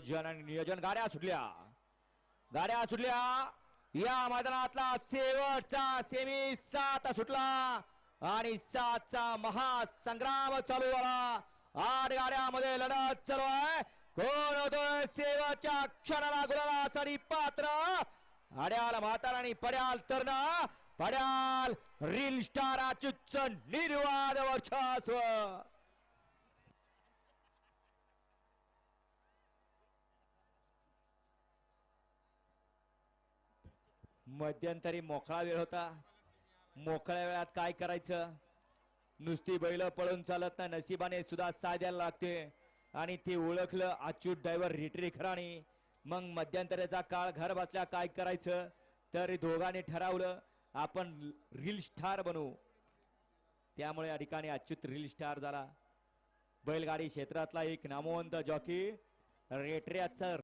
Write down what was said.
आयोजन आणि नियोजन गाड्या सुटल्या. गाड्या सुटल्या. या मैदानातला शेवटचा सेमी सात सुटला आणि सातचा महासंग्राम चालू झाला. आठ गाड्यामध्ये लढत चालू आहे. कोण होतोय? शेवटच्या क्षणाला गुलालासाठी पात्र. अड्याल म्हातार आणि पड्याल तरणा. पड्याल रील स्टार अच्युतच निर्वाद वर्चस्व. मध्यंतरी मोकळा वेळ होता. मोकळ्या वेळात काय करायचं? नुसती बैल पळून चालत ना नशिबाने सुद्धा साथ द्यायला लागते. आणि ती ओळखलं अच्युत ड्रायव्हर रिटरी खराणी. मग मध्यंतरीचा काळ घर बसल्या काय करायचं? तर दोघांनी ठरवलं आपण रील स्टार बनवू त्यामुळे या ठिकाणी अच्युत रील स्टार झाला. बैलगाडी क्षेत्रातला एक नामवंत जॉकी रेटऱ्याचं